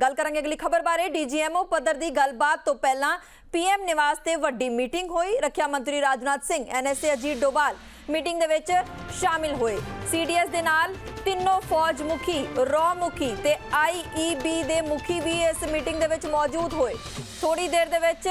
ਗੱਲ ਕਰਾਂਗੇ ਅਗਲੀ ਖਬਰ ਬਾਰੇ। ਡੀਜੀਐਮਓ ਪੱਧਰ ਦੀ ਗੱਲਬਾਤ ਤੋਂ ਪਹਿਲਾਂ ਪੀਐਮ ਨਿਵਾਸ ਤੇ ਵੱਡੀ ਮੀਟਿੰਗ ਹੋਈ। ਰੱਖਿਆ ਮੰਤਰੀ ਰਾਜਨਾਥ ਸਿੰਘ ਐਨਐਸਏ ਅਜੀਤ ਡੋਵਾਲ ਮੀਟਿੰਗ ਦੇ ਵਿੱਚ ਸ਼ਾਮਿਲ ਹੋਏ। ਸੀਡੀਐਸ ਦੇ ਨਾਲ ਤਿੰਨੋਂ ਫੌਜ ਮੁਖੀ, ਰੌ ਮੁਖੀ ਤੇ ਆਈਈਬੀ ਦੇ ਮੁਖੀ ਵੀ ਇਸ ਮੀਟਿੰਗ ਦੇ ਵਿੱਚ ਮੌਜੂਦ ਹੋਏ। ਥੋੜੀ ਦੇਰ ਦੇ ਵਿੱਚ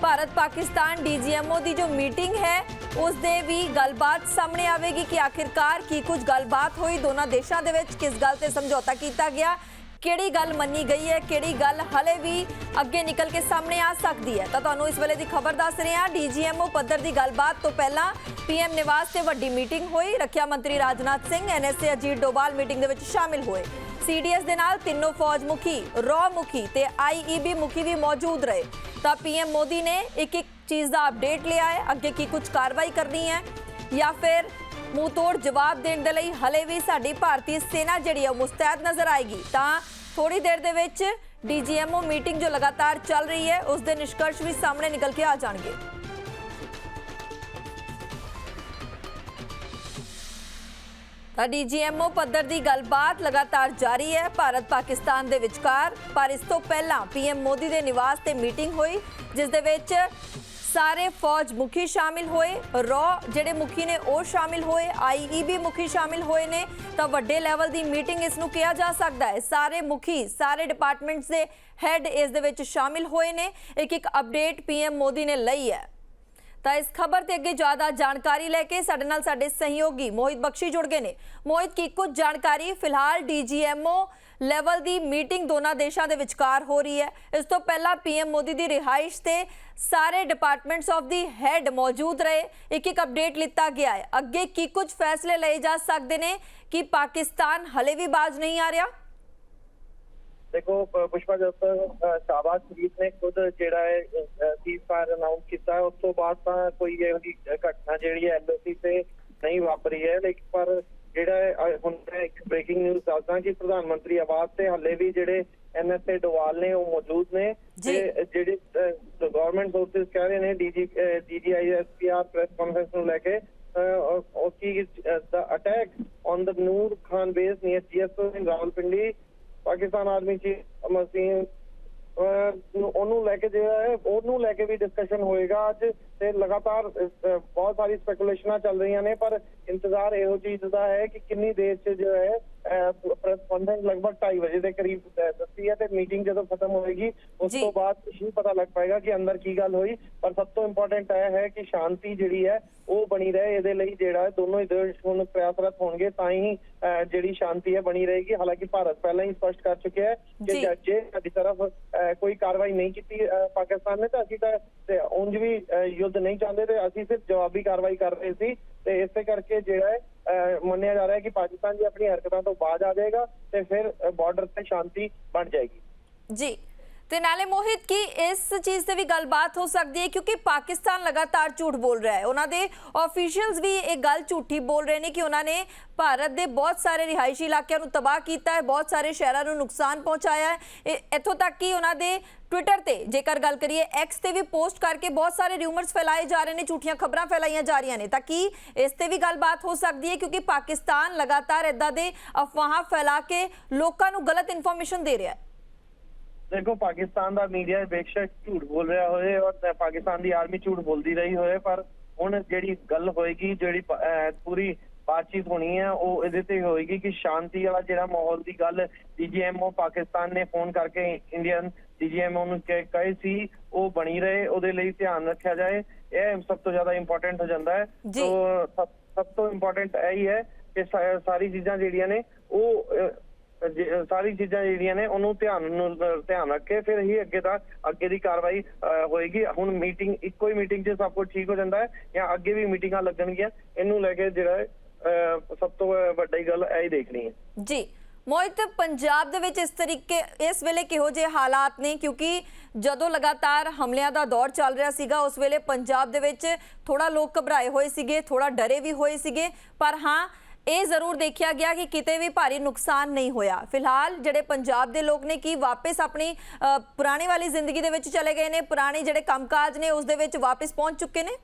ਭਾਰਤ ਪਾਕਿਸਤਾਨ ਡੀਜੀਐਮਓ ਦੀ ਜੋ ਮੀਟਿੰਗ ਹੈ, ਉਸ ਦੇ ਵੀ ਗੱਲਬਾਤ ਸਾਹਮਣੇ ਆਵੇਗੀ ਕਿ ਆਖਿਰਕਾਰ ਕੀ ਕੁਝ ਗੱਲਬਾਤ ਹੋਈ। ਦੋਨਾਂ ਦੇਸ਼ਾਂ ਦੇ ਵਿੱਚ ਕਿਸ ਗੱਲ ਤੇ ਸਮਝੌਤਾ ਕੀਤਾ ਗਿਆ। ਕਿਹੜੀ ਗੱਲ ਮੰਨੀ ਗਈ ਹੈ, ਕਿਹੜੀ ਗੱਲ ਹਲੇ ਵੀ ਅੱਗੇ ਨਿਕਲ ਕੇ ਸਾਹਮਣੇ ਆ ਸਕਦੀ ਹੈ? ਤਾਂ ਤੁਹਾਨੂੰ ਇਸ ਵੇਲੇ ਦੀ ਖਬਰ ਦੱਸ ਰਹੇ ਹਾਂ, ਡੀਜੀਐਮਓ ਪੱਧਰ ਦੀ ਗੱਲਬਾਤ ਤੋਂ ਪਹਿਲਾਂ ਪੀਐਮ ਨਿਵਾਸ ਤੇ ਵੱਡੀ ਮੀਟਿੰਗ ਹੋਈ। ਰੱਖਿਆ ਮੰਤਰੀ ਰਾਜਨਾਥ ਸਿੰਘ ਐਨਐਸਏ ਅਜੀਤ ਡੋਵਾਲ ਮੀਟਿੰਗ ਦੇ ਵਿੱਚ ਸ਼ਾਮਿਲ ਹੋਏ। ਸੀਡੀਐਸ ਦੇ ਨਾਲ ਤਿੰਨੋਂ ਫੌਜ ਮੁਖੀ, ਰੌ ਮੁਖੀ ਤੇ ਆਈਈਬੀ ਮੁਖੀ ਵੀ ਮੌਜੂਦ ਰਹੇ। ਤਾਂ ਪੀਐਮ ਮੋਦੀ ਨੇ ਇੱਕ ਇੱਕ ਚੀਜ਼ ਦਾ ਅਪਡੇਟ ਲਿਆ ਹੈ। ਅੱਗੇ ਕੀ ਕੁਝ ਕਾਰਵਾਈ ਕਰਨੀ ਹੈ ਜਾਂ ਫਿਰ ਮੂੰਹ ਤੋੜ ਜਵਾਬ ਦੇਣ ਦੇ ਲਈ ਹਲੇ ਵੀ ਸਾਡੀ ਭਾਰਤੀ ਸੈਨਾ ਜਿਹੜੀ ਹੈ ਮੁਸਤੈਦ ਨਜ਼ਰ ਆਏਗੀ। ਤਾਂ ਥੋੜੀ ਦੇਰ ਦੇ ਵਿੱਚ ਡੀਜੀਐਮਓ ਮੀਟਿੰਗ ਜੋ ਲਗਾਤਾਰ ਚੱਲ ਰਹੀ ਹੈ, ਉਸ ਦੇ ਨਿਸ਼ਕਰਸ਼ ਵੀ ਸਾਹਮਣੇ ਨਿਕਲ ਕੇ ਆ ਜਾਣਗੇ। ਤਾਂ ਡੀਜੀਐਮਓ ਪੱਧਰ ਦੀ ਗੱਲਬਾਤ ਲਗਾਤਾਰ ਜਾਰੀ ਹੈ, ਭਾਰਤ ਪਾਕਿਸਤਾਨ ਦੇ ਵਿਚਕਾਰ। ਪਰ ਇਸ ਤੋਂ ਪਹਿਲਾਂ ਪੀਐਮ ਮੋਦੀ ਦੇ ਨਿਵਾਸ ਤੇ ਮੀਟਿੰਗ ਹੋਈ, ਜਿਸ ਦੇ ਵਿੱਚ ਸਾਰੇ ਫੌਜ ਮੁਖੀ ਸ਼ਾਮਿਲ ਹੋਏ, ਰੋ ਜਿਹੜੇ ਮੁਖੀ ਨੇ ਉਹ ਸ਼ਾਮਿਲ ਹੋਏ ਆਈਈਬੀ ਮੁਖੀ ਸ਼ਾਮਿਲ ਹੋਏ ਨੇ, ਤਾਂ ਵੱਡੇ ਲੈਵਲ ਦੀ ਮੀਟਿੰਗ ਇਸ ਨੂੰ ਕਿਹਾ ਜਾ ਸਕਦਾ ਹੈ। ਸਾਰੇ ਮੁਖੀ, ਸਾਰੇ ਡਿਪਾਰਟਮੈਂਟਸ ਦੇ ਹੈੱਡ ਇਸ ਦੇ ਵਿੱਚ ਸ਼ਾਮਿਲ ਹੋਏ ਨੇ। ਇੱਕ ਇੱਕ ਅਪਡੇਟ ਪੀਐਮ ਮੋਦੀ ਨੇ ਲਈ ਹੈ। ਤਾਂ ਇਸ ਖਬਰ ਤੇ ਅੱਗੇ ਜ਼ਿਆਦਾ ਜਾਣਕਾਰੀ ਲੈ ਕੇ ਸਾਡੇ ਨਾਲ ਸਾਡੇ ਸਹਿਯੋਗੀ ਮੋਹਿਤ ਬਖਸ਼ੀ ਜੁੜ ਗਏ ਨੇ। ਮੋਹਿਤ, ਕੀ ਕੁਝ ਜਾਣਕਾਰੀ? ਫਿਲਹਾਲ ਡੀਜੀਐਮਓ ਲੈਵਲ ਦੀ ਮੀਟਿੰਗ ਦੋਨਾਂ ਦੇਸ਼ਾਂ ਦੇ ਵਿਚਕਾਰ ਹੋ ਰਹੀ ਹੈ। ਇਸ ਤੋਂ ਪਹਿਲਾਂ ਪੀਐਮ ਮੋਦੀ ਦੀ ਰਿਹਾਇਸ਼ ਤੇ ਸਾਰੇ ਡਿਪਾਰਟਮੈਂਟਸ ਆਫ ਦੀ ਹੈੱਡ ਮੌਜੂਦ ਰਹੇ। ਇੱਕ ਇੱਕ ਅਪਡੇਟ ਲਿੱਤਾ ਗਿਆ ਹੈ। ਅੱਗੇ ਕੀ ਕੁਝ ਫੈਸਲੇ ਲਏ ਜਾ ਸਕਦੇ ਨੇ? ਕਿ ਪਾਕਿਸਤਾਨ ਹਲੇ ਵੀ ਬਾਜ਼ ਨਹੀਂ ਆ ਰਿਹਾ? ਦੇਖੋ ਪ- ਪੁਸ਼ਪਾ ਜਦ ਤੱਕ ਸ਼ਾਬਾਜ਼ ਸ਼ਰੀਫ ਨੇ ਖੁਦ ਜਿਹੜਾ ਹੈ ਸੀਜ਼ ਫਾਇਰ ਅਨਾਉਂਸ ਕੀਤਾ ਹੈ, ਉਸ ਤੋਂ ਬਾਅਦ ਤਾਂ ਕੋਈ ਇਹੋ ਜਿਹੀ ਘਟਨਾ ਜਿਹੜੀ ਹੈ ਐਲਓਸੀ ਤੇ ਨਹੀਂ ਵਾਪਰੀ ਹੈ ਲੇਕਿਨ ਪਰ ਜਿਹੜਾ ਹੈ, ਅ, ਹੁਣ ਮੈਂ ਇੱਕ ਬ੍ਰੇਕਿੰਗ ਨਿਊਜ਼ ਦੱਸਦਾ ਕਿ ਪ੍ਰਧਾਨ ਮੰਤਰੀ ਆਵਾਸ ਤੇ ਹੱਲੇ ਵੀ ਜਿਹੜੇ ਐਨਐਸਏ ਡੋਵਾਲ ਨੇ ਉਹ ਮੌਜੂਦ ਨੇ ਜੀ। ਤੇ ਜਿਹੜੇ ਗਵਰਨਮੈਂਟ ਸੋਰਸਸ ਕਹਿ ਰਹੇ ਨੇ ਡੀਜੀ ਡੀਜੀਆਈਐਸਪੀਆਰ ਪ੍ਰੈਸ ਕਾਨਫਰੰਸ ਨੂੰ ਲੈ ਕੇ ਉਹ ਕੀ ਦਾ attack on the Noor Khan base near GSO in Rawalpindi Pakistan army chief machine ਉਹਨੂੰ ਲੈ ਕੇ ਜਿਹੜਾ ਹੈ, ਉਹਨੂੰ ਲੈ ਕੇ ਵੀ ਡਿਸਕਸ਼ਨ ਹੋਏਗਾ ਅੱਜ ਤੇ ਲਗਾਤਾਰ ਬਹੁਤ ਸਾਰੀ ਸਪੈਕੂਲੇਸ਼ਨਾਂ ਚੱਲ ਰਹੀਆਂ ਨੇ, ਪਰ ਇੰਤਜ਼ਾਰ ਇਹੋ ਚੀਜ਼ ਦਾ ਹੈ ਕਿ ਕਿੰਨੀ ਦੇਰ 'ਚ ਜੋ ਹੈ ਪ੍ਰੈਸ ਕਾਨਫਰੰਸ ਲਗਭਗ 2:30 ਵਜੇ ਦੇ ਕਰੀਬ ਦੱਸੀ ਹੈ ਤੇ ਮੀਟਿੰਗ ਜਦੋਂ ਖਤਮ ਹੋਏਗੀ ਉਸ। ਤੋਂ ਬਾਅਦ ਹੀ ਪਤਾ ਲੱਗ ਪਾਏਗਾ ਕਿ ਅੰਦਰ ਕੀ ਗੱਲ ਹੋਈ। ਪਰ ਸਭ ਤੋਂ ਇੰਪੋਰਟੈਂਟ ਇਹ ਹੈ ਕਿ ਸ਼ਾਂਤੀ ਜਿਹੜੀ ਹੈ ਉਹ ਬਣੀ ਰਹੇ। ਇਹਦੇ ਲਈ ਜਿਹੜਾ ਦੋਨੋਂ ਹੀ ਦੇਸ਼ ਹੁਣ ਪ੍ਰਯਾਸਰਤ ਹੋਣਗੇ ਤਾਂ ਹੀ ਜਿਹੜੀ ਸ਼ਾਂਤੀ ਹੈ ਬਣੀ ਰਹੇਗੀ। ਹਾਲਾਂਕਿ ਭਾਰਤ ਪਹਿਲਾਂ ਹੀ ਸਪਸ਼ਟ ਕਰ ਚੁੱਕਿਆ ਹੈ ਕਿ ਜੀ। ਸਾਡੀ ਤਰਫ ਕੋਈ ਕਾਰਵਾਈ ਨਹੀਂ ਕੀਤੀ ਪਾਕਿਸਤਾਨ ਨੇ। ਤਾਂ ਅਸੀਂ ਤਾਂ ਉਂਝ ਵੀ ਯੁੱਧ ਨਹੀਂ ਚਾਹੁੰਦੇ ਤੇ ਅਸੀਂ ਸਿਰਫ ਜਵਾਬੀ ਕਾਰਵਾਈ ਕਰ ਰਹੇ ਸੀ। ਤੇ ਇਸੇ ਕਰਕੇ ਜਿਹੜਾ ਹੈ ਮੰਨਿਆ ਜਾ ਰਿਹਾ ਹੈ ਕਿ ਪਾਕਿਸਤਾਨ ਜੀ ਆਪਣੀ ਹਰਕਤਾਂ ਤੋਂ ਬਾਅਦ ਆ ਜਾਏਗਾ ਤੇ ਫਿਰ ਬਾਰਡਰ ਤੇ ਸ਼ਾਂਤੀ ਬਣ ਜਾਏਗੀ। ਜੀ ਤੇ ਨਾਲੇ ਮੋਹਿਤ, ਕੀ ਇਸ ਚੀਜ਼ ਤੇ ਵੀ ਗੱਲਬਾਤ ਹੋ ਸਕਦੀ ਹੈ? ਕਿਉਂਕਿ ਪਾਕਿਸਤਾਨ ਲਗਾਤਾਰ ਝੂਠ ਬੋਲ ਰਿਹਾ ਹੈ। ਉਹਨਾਂ ਦੇ ਆਫੀਸ਼ੀਅਲਸ ਵੀ ਇਹ ਗੱਲ ਝੂਠੀ ਬੋਲ ਰਹੇ ਨੇ ਕਿ ਉਹਨਾਂ ਨੇ ਭਾਰਤ ਦੇ ਬਹੁਤ ਸਾਰੇ ਰਿਹਾਇਸ਼ੀ ਇਲਾਕਿਆਂ ਨੂੰ ਤਬਾਹ ਕੀਤਾ ਹੈ, ਬਹੁਤ ਸਾਰੇ ਸ਼ਹਿਰਾਂ ਨੂੰ ਨੁਕਸਾਨ ਪਹੁੰਚਾਇਆ ਹੈ। ਇਹ- ਇੱਥੋਂ ਤੱਕ ਕਿ ਉਹਨਾਂ ਦੇ ਟਵਿੱਟਰ ਤੇ ਜੇਕਰ ਗੱਲ ਕਰੀਏ ਐਕਸ ਤੇ ਵੀ ਪੋਸਟ ਕਰਕੇ ਬਹੁਤ ਸਾਰੇ ਰਿਊਮਰਸ ਫੈਲਾਏ ਜਾ ਰਹੇ ਨੇ, ਝੂਠੀਆਂ ਖਬਰਾਂ ਫੈਲਾਈਆਂ ਜਾ ਰਹੀਆਂ ਨੇ। ਤਾਂ ਕੀ ਇਸ ਤੇ ਵੀ ਗੱਲਬਾਤ ਹੋ ਸਕਦੀ ਹੈ? ਕਿਉਂਕਿ ਪਾਕਿਸਤਾਨ ਲਗਾਤਾਰ ਇਦਾਂ ਦੇ ਅਫਵਾਹਾਂ ਫੈਲਾ ਕੇ ਲੋਕਾਂ ਨੂੰ ਗਲਤ ਇਨਫੋਰਮੇਸ਼ਨ ਦੇ ਰਿਹਾ ਹੈ। ਦੇਖੋ ਪਾਕਿਸਤਾਨ ਦਾ ਮੀਡੀਆ ਬੇਸ਼ੱਕ ਝੂਠ ਬੋਲ ਰਿਹਾ ਹੋਏ ਔਰ ਪਾਕਿਸਤਾਨ ਦੀ ਆਰਮੀ ਝੂਠ ਬੋਲਦੀ ਰਹੀ ਹੋਏ ਪਰ ਹੁਣ ਜਿਹੜੀ ਗੱਲ ਹੋਏਗੀ ਜਿਹੜੀ ਪੂਰੀ ਬਾਤਚੀਤ ਹੋਣੀ ਹੈ ਉਹ ਇਹਦੇ ਤੇ ਹੋਏਗੀ ਕਿ ਸ਼ਾਂਤੀ ਵਾਲਾ ਜਿਹੜਾ ਮਾਹੌਲ ਦੀ ਗੱਲ ਡੀਜੀਐਮਓ ਪਾਕਿਸਤਾਨ ਨੇ ਫੋਨ ਕਰਕੇ ਇੰਡੀਅਨ ਡੀਜੀਐਮਓ ਨੂੰ ਕਹਿ- ਕਹੇ ਸੀ ਉਹ ਬਣੀ ਰਹੇ ਉਹਦੇ ਲਈ ਧਿਆਨ ਰੱਖਿਆ ਜਾਏ ਇਹ ਸਭ ਤੋਂ ਜ਼ਿਆਦਾ ਇੰਪੋਰਟੈਂਟ ਹੋ ਜਾਂਦਾ ਹੈ। ਤੋ ਸਭ ਤੋਂ ਇੰਪੋਰਟੈਂਟ ਇਹ ਹੀ ਹੈ ਕਿ ਸਾ- ਸਾਰੀ ਚੀਜ਼ਾਂ ਜਿਹੜੀਆਂ ਨੇ ਉਹ ਸਾਰੀ ਚੀਜ਼ਾਂ ਜਿਹੜੀਆਂ ਨੇ, ਉਹਨੂੰ ਧਿਆਨ ਨੂੰ, ਧਿਆਨ ਰੱਖ ਕੇ ਫਿਰ ਹੀ ਅੱਗੇ ਦਾ, ਅੱਗੇ ਦੀ ਕਾਰਵਾਈ ਹੋਏਗੀ। ਹੁਣ ਮੀਟਿੰਗ ਇੱਕੋ ਹੀ ਮੀਟਿੰਗ 'ਚ ਸਭ ਕੁਝ ਠੀਕ ਹੋ ਜਾਂਦਾ ਹੈ, ਜਾਂ ਅੱਗੇ ਵੀ ਮੀਟਿੰਗਾਂ ਲੱਗਣਗੀਆਂ, ਇਹਨੂੰ ਲੈ ਕੇ ਜਿਹੜਾ ਸਭ ਤੋਂ ਵੱਡੀ ਗੱਲ ਇਹ ਹੀ ਦੇਖਣੀ ਹੈ। ਜੀ। ਮੋਹਿਤ, ਪੰਜਾਬ ਦੇ ਵਿੱਚ ਇਸ ਤਰੀਕੇ, ਇਸ ਵੇਲੇ ਕਿਹੋ ਜਿਹੇ ਹਾਲਾਤ ਨੇ? ਕਿਉਂਕਿ ਜਦੋਂ ਲਗਾਤਾਰ ਹਮਲਿਆਂ ਦਾ ਦੌਰ ਚੱਲ ਰਿਹਾ ਸੀਗਾ, ਉਸ ਵੇਲੇ ਪੰਜਾਬ ਦੇ ਵਿੱਚ ਥੋੜਾ ਲੋਕ ਘਬਰਾਏ ਹੋਏ ਸੀਗੇ ਥੋੜਾ ਡਰੇ ਵੀ ਹੋਏ ਸੀਗੇ। ਪਰ ਹਾਂ ਇਹ ਜ਼ਰੂਰ ਦੇਖਿਆ ਗਿਆ ਕਿ ਕਿਤੇ ਵੀ ਭਾਰੀ ਨੁਕਸਾਨ ਨਹੀਂ ਹੋਇਆ। ਫਿਲਹਾਲ ਜਿਹੜੇ ਪੰਜਾਬ ਦੇ ਲੋਕ ਨੇ ਕੀ ਵਾਪਸ ਆਪਣੀ ਅ, ਵਾਲੀ ਜ਼ਿੰਦਗੀ ਦੇ ਵਿੱਚ ਚਲੇ ਗਏ ਨੇ? ਪੁਰਾਣੇ ਜਿਹੜੇ ਕੰਮਕਾਜ ਨੇ ਉਸ ਦੇ ਵਿੱਚ ਵਾਪਸ ਪਹੁੰਚ ਚੁੱਕੇ ਨੇ?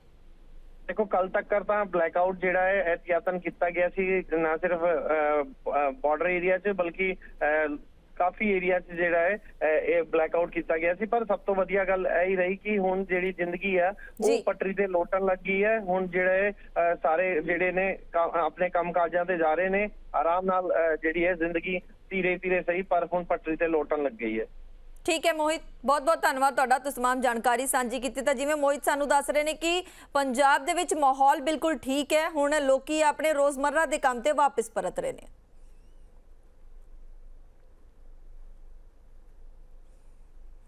ਦੇਖੋ ਕੱਲ ਤੱਕ ਤਾਂ ਬਲੈਕ ਆਊਟ ਜਿਹੜਾ ਹੈ ਇਹਤਿਆਤਨ ਕੀਤਾ ਗਿਆ ਸੀ। ਨਾ ਸਿਰਫ ਬਾਰਡਰ ਏਰੀਆ 'ਚ ਬਲਕਿ ਕਾਫੀ ਏਰੀਆ 'ਚ ਜਿਹੜਾ ਹੈ ਇਹ ਬਲੈਕਆਊਟ ਕੀਤਾ ਗਿਆ ਸੀ। ਪਰ ਸਭ ਤੋਂ ਵਧੀਆ ਗੱਲ ਇਹ ਹੀ ਰਹੀ ਕਿ ਹੁਣ ਜਿਹੜੀ ਜ਼ਿੰਦਗੀ ਆ। ਉਹ ਪਟਰੀ ਤੇ ਲੋਟਣ ਲੱਗੀ ਹੈ। ਹੁਣ ਜਿਹੜੇ ਸਾਰੇ ਜਿਹੜੇ ਨੇ ਆਪਣੇ ਕੰਮ ਕਾਜਾਂ ਤੇ ਜਾ ਰਹੇ ਨੇ ਆਰਾਮ ਨਾਲ ਜਿਹੜੀ ਹੈ ਜ਼ਿੰਦਗੀ ਧੀਰੇ ਧੀਰੇ ਸਹੀ ਪਰ ਹੁਣ ਪਟਰੀ ਤੇ ਲੋਟਣ ਲੱਗ ਗਈ ਹੈ। ਠੀਕ ਹੈ ਮੋਹਿਤ ਬਹੁਤ ਬਹੁਤ ਧੰਨਵਾਦ ਤੁਹਾਡਾ ਤੁਸੀਂ ਤਮਾਮ ਜਾਣਕਾਰੀ ਸਾਂਝੀ ਕੀਤੀ। ਤਾਂ ਜਿਵੇਂ ਮੋਹਿਤ ਸਾਨੂੰ ਦੱਸ ਰਹੇ ਨੇ ਕਿ ਪੰਜਾਬ ਦੇ ਵਿੱਚ ਮਾਹੌਲ ਬਿਲਕੁਲ ਠੀਕ ਹੈ। ਹੁਣ ਲੋਕੀ ਆਪਣੇ ਰੋਜ਼ਮਰਰਾ ਦੇ ਕੰਮ ਤੇ ਵਾਪਸ ਪਰਤ ਰਹੇ ਨੇ।